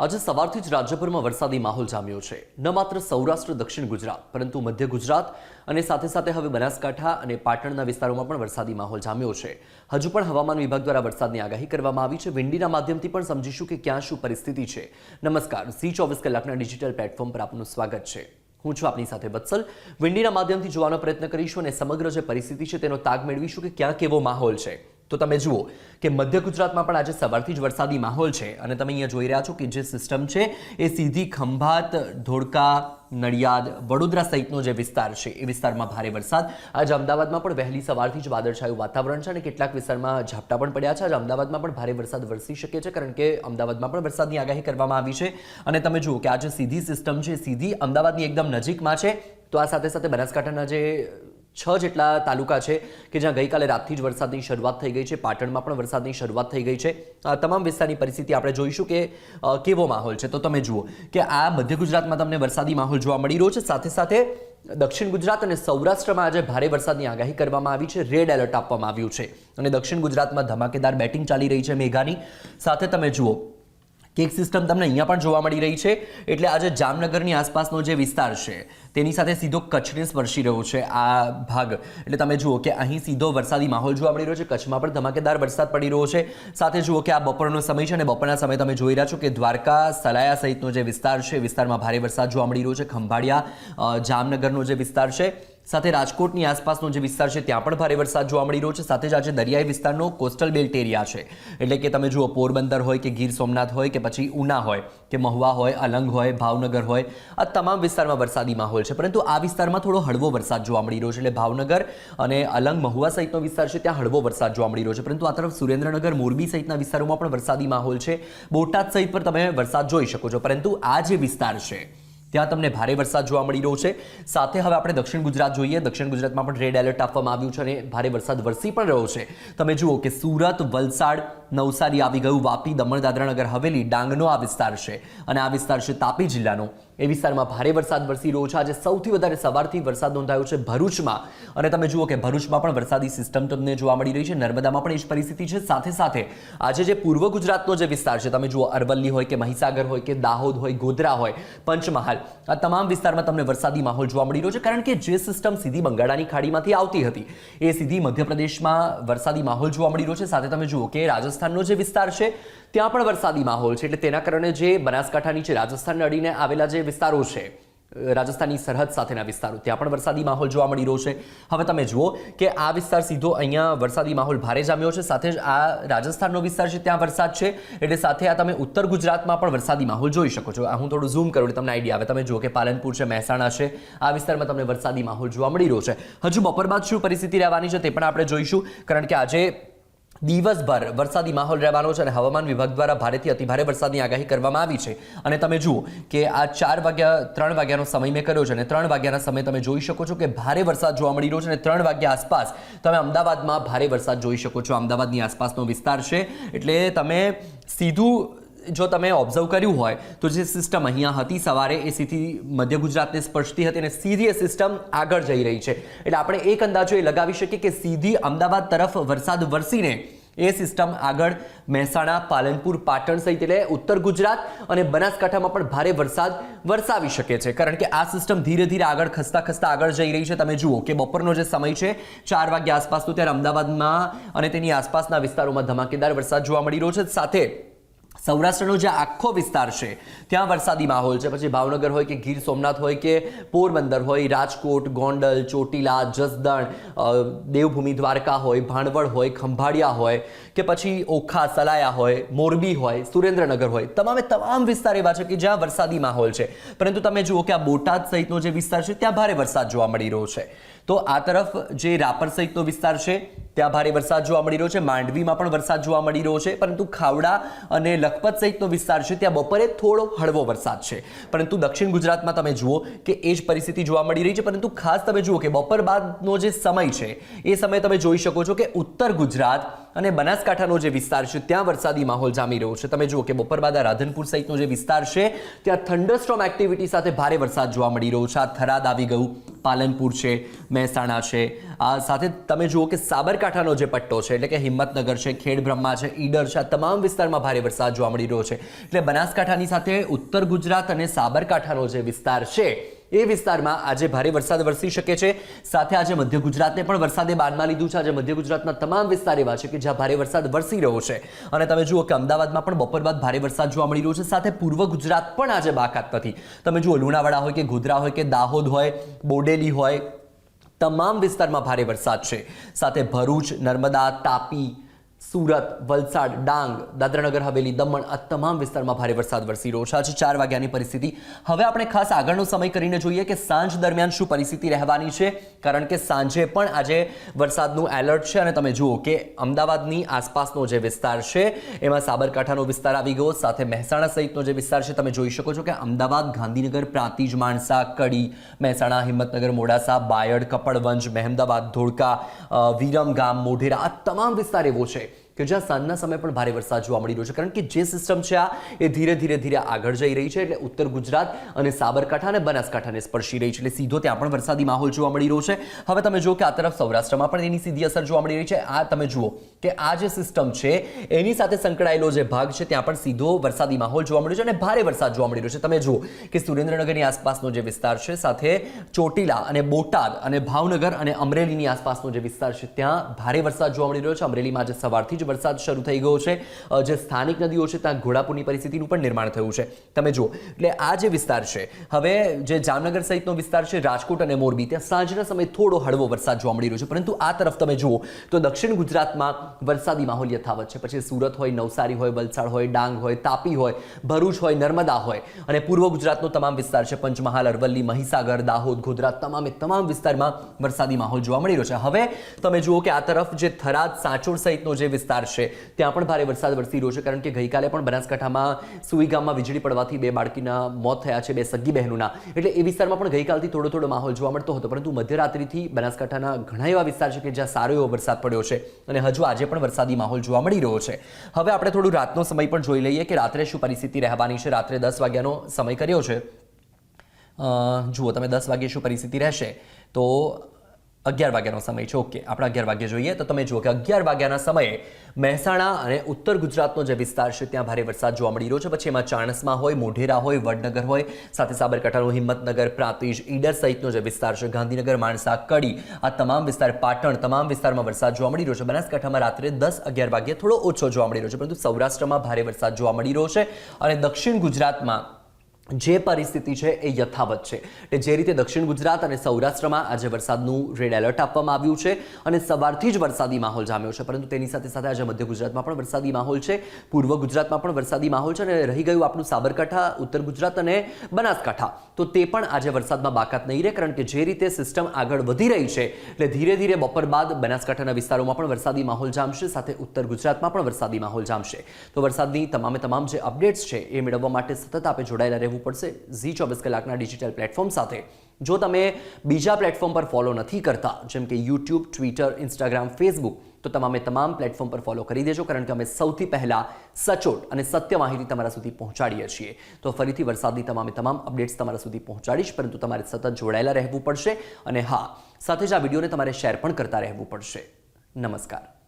આજે સવારથી જ રાજ્યભરમાં વરસાદી માહોલ જામ્યો છે. ન માત્ર સૌરાષ્ટ્ર, દક્ષિણ ગુજરાત, પરંતુ મધ્ય ગુજરાત અને સાથે સાથે હવે બનાસકાંઠા અને પાટણના વિસ્તારોમાં પણ વરસાદી માહોલ જામ્યો છે. હજુ પણ હવામાન વિભાગ દ્વારા વરસાદની આગાહી કરવામાં આવી છે. વિંડીના માધ્યમથી પણ સમજીશું કે ક્યાં શું પરિસ્થિતિ છે. નમસ્કાર ઝી ચોવીસ કલાકના ડિજિટલ પ્લેટફોર્મ પર આપનું સ્વાગત છે. હું છું આપની સાથે વત્સલ. વિંડીના માધ્યમથી જોવાનો પ્રયત્ન કરીશું અને સમગ્ર જે પરિસ્થિતિ છે તેનો તાગ મેળવીશું કે ક્યાં કેવો માહોલ છે. તો તમે જુઓ કે મધ્ય ગુજરાતમાં પણ આજે સવારથી જ વરસાદી માહોલ છે અને તમે અહીંયા જોઈ રહ્યા છો કે જે સિસ્ટમ છે એ સીધી ખંભાત, ધોળકા, નડિયાદ, વડોદરા સહિતનો જે વિસ્તાર છે, એ વિસ્તારમાં ભારે વરસાદ. આજે અમદાવાદમાં પણ વહેલી સવારથી જ વાદળછાયું વાતાવરણ છે અને કેટલાક વિસ્તારમાં ઝાપટા પણ પડ્યા છે. આજે અમદાવાદમાં પણ ભારે વરસાદ વરસી શકે છે કારણ કે અમદાવાદમાં પણ વરસાદની આગાહી કરવામાં આવી છે. અને તમે જુઓ કે આજે સીધી સિસ્ટમ છે સીધી અમદાવાદની એકદમ નજીકમાં છે. તો આ સાથે સાથે બનાસકાંઠાના જે છ જેટલા તાલુકા છે કે જ્યાં ગઈકાલે રાતથી જ વરસાદની શરૂઆત થઈ ગઈ છે. પાટણમાં પણ વરસાદની શરૂઆત થઈ ગઈ છે. તમામ વિસ્તારની પરિસ્થિતિ આપણે જોઈશું કે કેવો માહોલ છે. તો તમે જુઓ કે આ મધ્ય ગુજરાતમાં તમને વરસાદી માહોલ જોવા મળી રહ્યો છે. સાથે સાથે દક્ષિણ ગુજરાત અને સૌરાષ્ટ્રમાં આજે ભારે વરસાદની આગાહી કરવામાં આવી છે. રેડ એલર્ટ આપવામાં આવ્યું છે. અને દક્ષિણ ગુજરાતમાં ધમાકેદાર બેટિંગ ચાલી રહી છે મેઘાની. સાથે તમે જુઓ કે એક સિસ્ટમ તમને અહીંયા પણ જોવા મળી રહી છે. એટલે આજે જામનગરની આસપાસનો જે વિસ્તાર છે, તેની સાથે સીધો કચ્છને સ્પર્શી રહ્યો છે આ ભાગ. એટલે તમે જુઓ કે અહીં સીધો વરસાદી માહોલ જોવા મળી રહ્યો છે. કચ્છમાં પણ ધમાકેદાર વરસાદ પડી રહ્યો છે. સાથે જુઓ કે આ બપોરનો સમય છે અને બપોરના સમયે તમે જોઈ રહ્યા છો કે દ્વારકા, સલાયા સહિતનો જે વિસ્તાર છે, વિસ્તારમાં ભારે વરસાદ જોવા મળી રહ્યો છે. ખંભાળિયા જામનગરનો જે વિસ્તાર છે સાથે રાજકોટની આસપાસનો જે વિસ્તાર છે, ત્યાં પણ ભારે વરસાદ જોવા મળી રહ્યો છે. સાથે જ આજે દરિયાઈ વિસ્તારનો કોસ્ટલ બેલ્ટ એરિયા છે. એટલે કે તમે જુઓ, પોરબંદર હોય કે ગીર સોમનાથ હોય કે પછી ઉના હોય કે મહુવા હોય, અલંગ હોય, ભાવનગર હોય, આ તમામ વિસ્તારમાં વરસાદી માહોલ છે. પરંતુ આ વિસ્તારમાં થોડો હળવો વરસાદ જોવા મળી રહ્યો છે. એટલે ભાવનગર અને અલંગ મહુવા સહિતનો વિસ્તાર છે, ત્યાં હળવો વરસાદ જોવા મળી રહ્યો છે. પરંતુ આ તરફ સુરેન્દ્રનગર, મોરબી સહિતના વિસ્તારોમાં પણ વરસાદી માહોલ છે. બોટાદ સહિત પર તમે વરસાદ જોઈ શકો છો. પરંતુ આ જે વિસ્તાર છે ત્યાં તમને ભારે વરસાદ જોવા મળી રહ્યો છે. સાથે હવે આપણે દક્ષિણ ગુજરાત જોઈએ. દક્ષિણ ગુજરાતમાં પણ રેડ એલર્ટ આપવામાં આવ્યું છે અને ભારે વરસાદ વરસી પણ રહ્યો છે. તમે જુઓ કે સુરત, વલસાડ નવસારી આવી ગયું વાપી, દમણ દાદરા નગર હવેલી, ડાંગનો આ વિસ્તાર છે. અને આ વિસ્તાર છે તાપી જિલ્લાનો. એ વિસ્તારમાં ભારે વરસાદ વરસી રહ્યો છે. આજે સૌથી વધારે સવારથી વરસાદ નોંધાયો છે ભરૂચમાં. અને તમે જુઓ કે ભરૂચમાં પણ વરસાદી સિસ્ટમ તમને જોવા મળી રહી છે. નર્મદામાં પણ એ જ પરિસ્થિતિ છે. સાથે સાથે આજે જે પૂર્વ ગુજરાતનો જે વિસ્તાર છે, તમે જુઓ અરવલ્લી હોય કે મહીસાગર હોય કે દાહોદ હોય, ગોધરા હોય, પંચમહાલ, આ તમામ વિસ્તારમાં તમને વરસાદી માહોલ જોવા મળી રહ્યો છે. કારણ કે જે સિસ્ટમ સીધી બંગાળાની ખાડીમાંથી આવતી હતી, એ સીધી મધ્યપ્રદેશમાં વરસાદી માહોલ જોવા મળી રહ્યો છે. સાથે તમે જુઓ કે રાજસ્થાનનો જે વિસ્તાર છે, ત્યાં પણ વરસાદી માહોલ છે. એટલે તેના કારણે જે બનાસકાંઠાની છે રાજસ્થાનને અડીને આવેલા જે વિસ્તારો છે રાજસ્થાનની સરહદ સાથેના વિસ્તારો, ત્યાં પણ વરસાદી માહોલ જોવા મળી રહ્યો છે. હવે તમે જુઓ કે આ વિસ્તાર સીધો અહીંયા વરસાદી માહોલ ભારે જામ્યો છે. સાથે જ આ રાજસ્થાનનો વિસ્તાર છે, ત્યાં વરસાદ છે. એટલે સાથે આ તમે ઉત્તર ગુજરાતમાં પણ વરસાદી માહોલ જોઈ શકો છો. હું થોડું ઝૂમ કરું તમને આઈડિયા આવે. તમે જુઓ કે પાલનપુર છે, મહેસાણા છે, આ વિસ્તારમાં તમને વરસાદી માહોલ જોવા મળી રહ્યો છે. હજુ બપોર બાદ શું પરિસ્થિતિ રહેવાની છે તે પણ આપણે જોઈશું. કારણ કે આજે દિવસભર વરસાદી માહોલ રહેવાનો છે અને હવામાન વિભાગ દ્વારા ભારેથી અતિભારે વરસાદની આગાહી કરવામાં આવી છે. અને તમે જુઓ કે આ ચાર વાગ્યા, ત્રણ વાગ્યાનો સમય મેં કર્યો છે અને ત્રણ વાગ્યાના સમય તમે જોઈ શકો છો કે ભારે વરસાદ જોવા મળી રહ્યો છે અને ત્રણ વાગ્યા આસપાસ તમે અમદાવાદમાં ભારે વરસાદ જોઈ શકો છો. અમદાવાદની આસપાસનો વિસ્તાર છે. એટલે તમે સીધું જો તમે ઓબ્ઝર્વ કર્યું હોય, તો જે સિસ્ટમ અહીંયા હતી સવારે એ સીધી મધ્ય ગુજરાતને સ્પર્શતી હતી અને સીધી એ સિસ્ટમ આગળ જઈ રહી છે. એટલે આપણે એક અંદાજો એ લગાવી શકીએ કે સીધી અમદાવાદ તરફ વરસાદ વરસીને એ સિસ્ટમ આગળ મહેસાણા, પાલનપુર, પાટણ સહિત એટલે ઉત્તર ગુજરાત અને બનાસકાંઠામાં પણ ભારે વરસાદ વરસાવી શકે છે. કારણ કે આ સિસ્ટમ ધીરે ધીરે આગળ ખસતા ખસતા આગળ જઈ રહી છે. તમે જુઓ કે બપોરનો જે સમય છે, ચાર વાગ્યા આસપાસનો ત્યારે અમદાવાદમાં અને તેની આસપાસના વિસ્તારોમાં ધમાકેદાર વરસાદ જોવા મળી રહ્યો છે. સાથે સૌરાષ્ટ્રનો જે આખો વિસ્તાર છે, ત્યાં વરસાદી માહોલ છે. પછી ભાવનગર હોય કે ગીર સોમનાથ હોય કે પોરબંદર હોય, રાજકોટ, ગોંડલ, ચોટીલા, જસદણ દેવભૂમિ દ્વારકા હોય, ભાણવડ હોય, ખંભાળિયા હોય કે પછી ઓખા, સલાયા હોય, મોરબી હોય, સુરેન્દ્રનગર હોય. તમામે તમામ વિસ્તાર એવા છે કે જ્યાં વરસાદી માહોલ છે. પરંતુ તમે જુઓ કે આ બોટાદ સહિતનો જે વિસ્તાર છે, ત્યાં ભારે વરસાદ જોવા મળી રહ્યો છે. તો આ તરફ જે રાપર સહિતનો વિસ્તાર છે ત્યાં ભારે વરસાદ જોવા મળી રહ્યો છે. માંડવીમાં પણ વરસાદ જોવા મળી રહ્યો છે. પરંતુ ખાવડા અને લખપત સહિતનો વિસ્તાર છે. ત્યાં બપોરે થોડો હળવો વરસાદ છે. પરંતુ દક્ષિણ ગુજરાતમાં તમે જુઓ કે એ જ પરિસ્થિતિ જોવા મળી રહી છે. પરંતુ ખાસ તમે જુઓ કે બપોર બાદનો જે સમય છે, એ સમયે તમે જોઈ શકો છો કે ઉત્તર ગુજરાત અને બનાસકાંઠાનો જે વિસ્તાર છે, ત્યાં વરસાદી માહોલ જામી રહ્યો છે. તમે જુઓ કે બપોર બાદ રાધનપુર સહિતનો જે વિસ્તાર છે, ત્યાં થંડરસ્ટ્રોમ એક્ટિવિટી સાથે ભારે વરસાદ જોવા મળી રહ્યો છે. આ થરાદ આવી ગયું, પાલનપુર છે, મહેસાણા છે. આ સાથે તમે જુઓ કે સાબરકાંઠાનો જે પટ્ટો છે, એટલે કે હિંમતનગર છે, ખેડબ્રહ્મા છે, ઈડર છે, આ તમામ વિસ્તારમાં ભારે વરસાદ જોવા મળી રહ્યો છે. એટલે બનાસકાંઠાની સાથે ઉત્તર ગુજરાત અને સાબરકાંઠાનો જે વિસ્તાર છે એ વિસ્તારમાં આજે ભારે વરસાદ વરસી શકે છે. સાથે આજે મધ્ય ગુજરાતને પણ વરસાદે બાદમાં લીધું છે. આજે મધ્ય ગુજરાતના તમામ વિસ્તાર એવા છે કે જ્યાં ભારે વરસાદ વરસી રહ્યો છે. અને તમે જુઓ કે અમદાવાદમાં પણ બપોર બાદ ભારે વરસાદ જોવા મળી રહ્યો છે. સાથે પૂર્વ ગુજરાત પણ આજે બાકાત નથી. તમે જુઓ લુણાવાડા હોય કે ગોધરા હોય કે દાહોદ હોય, બોડેલી હોય, તમામ વિસ્તારમાં ભારે વરસાદ છે. સાથે ભરૂચ, નર્મદા, તાપી સુરત, વલસાડ, ડાંગ, દાદરાનગર, હવેલી, દમણ આ તમામ વિસ્તારમાં ભારે વરસાદ વરસી રહ્યો છે. આજે ચાર વાગ્યાની પરિસ્થિતિ. હવે આપણે ખાસ આગળનો સમય કરીને જોઈએ કે સાંજ દરમિયાન શું પરિસ્થિતિ રહેવાની છે. કારણ કે સાંજે પણ આજે વરસાદનું એલર્ટ છે અને તમે જુઓ કે અમદાવાદની આસપાસનો જે વિસ્તાર છે, એમાં સાબરકાંઠાનો વિસ્તાર આવી ગયો. સાથે મહેસાણા સહિતનો જે વિસ્તાર છે, તમે જોઈ શકો છો કે અમદાવાદ, ગાંધીનગર, પ્રાંતિજ, માણસા, કડી, મહેસાણા, હિંમતનગર, મોડાસા, બાયડ, કપડવંજ મહેમદાબાદ ધોળકા વિરમગામ, મોઢેરા આ તમામ વિસ્તાર એવો છે. કે જ્યાં સાંજના સમયે પણ ભારે વરસાદ જોવા મળી રહ્યો છે. કારણ કે જે સિસ્ટમ છે આ, એ ધીરે ધીરે ધીરે આગળ જઈ રહી છે. એટલે ઉત્તર ગુજરાત અને સાબરકાંઠા અને બનાસકાંઠાને સ્પર્શી રહી છે. એટલે સીધો ત્યાં પણ વરસાદી માહોલ જોવા મળી રહ્યો છે. હવે તમે જુઓ કે આ તરફ સૌરાષ્ટ્રમાં પણ એની સીધી અસર જોવા મળી રહી છે. આ તમે જુઓ કે આ જે સિસ્ટમ છે, એની સાથે સંકળાયેલો જે ભાગ છે, ત્યાં પણ સીધો વરસાદી માહોલ જોવા મળ્યો છે અને ભારે વરસાદ જોવા મળી રહ્યો છે. તમે જુઓ કે સુરેન્દ્રનગરની આસપાસનો જે વિસ્તાર છે, સાથે ચોટીલા અને બોટાદ અને ભાવનગર અને અમરેલીની આસપાસનો જે વિસ્તાર છે, ત્યાં ભારે વરસાદ જોવા મળી રહ્યો છે. અમરેલીમાં આજે સવારથી જ વરસાદ શરૂ થઈ ગયો છે. જે સ્થાનિક નદીઓ છે, ત્યાં ઘોડાપુરની પરિસ્થિતિનું પણ નિર્માણ થયું છે. તમે જુઓ, એટલે આ જે વિસ્તાર છે, હવે જે જામનગર સહિતનો વિસ્તાર છે, રાજકોટ અને મોરબી, ત્યાં સાંજના સમયે થોડો હળવો વરસાદ જોવા મળી રહ્યો છે. પરંતુ આ તરફ તમે જુઓ, તો દક્ષિણ ગુજરાતમાં વરસાદી માહોલ યથાવત છે. પછી સુરત હોય, નવસારી હોય, વલસાડ હોય, ડાંગ હોય, તાપી હોય, ભરૂચ હોય, નર્મદા હોય અને પૂર્વ ગુજરાતનો તમામ વિસ્તાર છે. પંચમહાલ, અરવલ્લી, મહીસાગર, દાહોદ, ગોધરા, તમામે તમામ વિસ્તારમાં વરસાદી માહોલ જોવા મળી રહ્યો છે. હવે તમે જુઓ કે આ તરફ જે થરાદ, સાંચોર સહિતનો જે વિસ્તાર છે. ત્યાં પણ ભારે વરસાદ વરસી રહ્યો છે કારણ કે ગઈકાલે પણ બનાસકાંઠામાં સુઈ ગામમાં વીજળી પડવાથી બે બાળકીના મોત થયા છે, બે સગી બહેનોના. એટલે એ વિસ્તારમાં પણ ગઈકાલથી થોડો થોડો માહોલ જોવા મળતો હતો, પરંતુ મધ્યરાત્રિથી બનાસકાંઠાના ઘણા એવા વિસ્તાર છે કે જ્યાં સારો એવો વરસાદ પડ્યો છે અને હજુ આજે પણ વરસાદી માહોલ જોવા મળી રહ્યો છે. હવે આપણે થોડું રાતનો સમય પણ જોઈ લઈએ કે રાત્રે શું પરિસ્થિતિ રહેવાની છે. રાત્રે દસ વાગ્યાનો સમય કર્યો છે. જુઓ તમે દસ વાગ્યે શું પરિસ્થિતિ રહેશે? તો અગિયાર વાગ્યાનો સમય છે. ઓકે, આપણે અગિયાર વાગ્યે જોઈએ. તો તમે જુઓ કે અગિયાર વાગ્યાના સમયે મહેસાણા અને ઉત્તર ગુજરાતનો જે વિસ્તાર છે, ત્યાં ભારે વરસાદ જોવા મળી રહ્યો છે. પછી એમાં ચાણસમાં હોય, મોઢેરા હોય, વડનગર હોય, સાથે સાબરકાંઠાનું હિંમતનગર, પ્રાંતિજ, ઈડર સહિતનો જે વિસ્તાર છે, ગાંધીનગર, માણસા, કડી, આ તમામ વિસ્તાર, પાટણ તમામ વિસ્તારમાં વરસાદ જોવા મળી રહ્યો છે. બનાસકાંઠામાં રાત્રે દસ અગિયાર વાગ્યે થોડો ઓછો જોવા મળી રહ્યો છે. પરંતુ સૌરાષ્ટ્રમાં ભારે વરસાદ જોવા મળી રહ્યો છે અને દક્ષિણ ગુજરાતમાં જે પરિસ્થિતિ છે એ યથાવત છે. એટલે જે રીતે દક્ષિણ ગુજરાત અને સૌરાષ્ટ્રમાં આજે વરસાદનું રેડ એલર્ટ આપવામાં આવ્યું છે અને સવારથી જ વરસાદી માહોલ જામ્યો છે. પરંતુ તેની સાથે સાથે આજે મધ્ય ગુજરાતમાં પણ વરસાદી માહોલ છે, પૂર્વ ગુજરાતમાં પણ વરસાદી માહોલ છે અને રહી ગયું આપણું સાબરકાંઠા, ઉત્તર ગુજરાત અને બનાસકાંઠા. તો તે પણ આજે વરસાદમાં બાકાત નહીં રહે, કારણ કે જે રીતે સિસ્ટમ આગળ વધી રહી છે, એટલે ધીરે ધીરે બપોર બાદ બનાસકાંઠાના વિસ્તારોમાં પણ વરસાદી માહોલ જામશે, સાથે ઉત્તર ગુજરાતમાં પણ વરસાદી માહોલ જામશે. તો વરસાદની તમામે તમામ જે અપડેટ્સ છે એ મેળવવા માટે સતત આપણે જોડાયેલા રહેવું પડશે ઝી ચોવીસ કલાકના ડિજિટલ પ્લેટફોર્મ સાથે. જો તમે બીજા પ્લેટફોર્મ પર ફોલો નથી કરતા, જેમ કે યુટ્યુબ, ટ્વિટર, ઇન્સ્ટાગ્રામ, ફેસબુક, તો તમામે તમામ પ્લેટફોર્મ પર ફોલો કરી દેજો, કારણ કે અમે સૌથી પહેલાં સચોટ અને સત્ય માહિતી તમારા સુધી પહોંચાડીએ છીએ. તો ફરીથી વરસાદની તમામે તમામ અપડેટ્સ તમારા સુધી પહોંચાડીશ, પરંતુ તમારે સતત જોડાયેલા રહેવું પડશે. અને હા, સાથે જ આ વિડીયોને તમારે શેર પણ કરતા રહેવું પડશે. નમસ્કાર.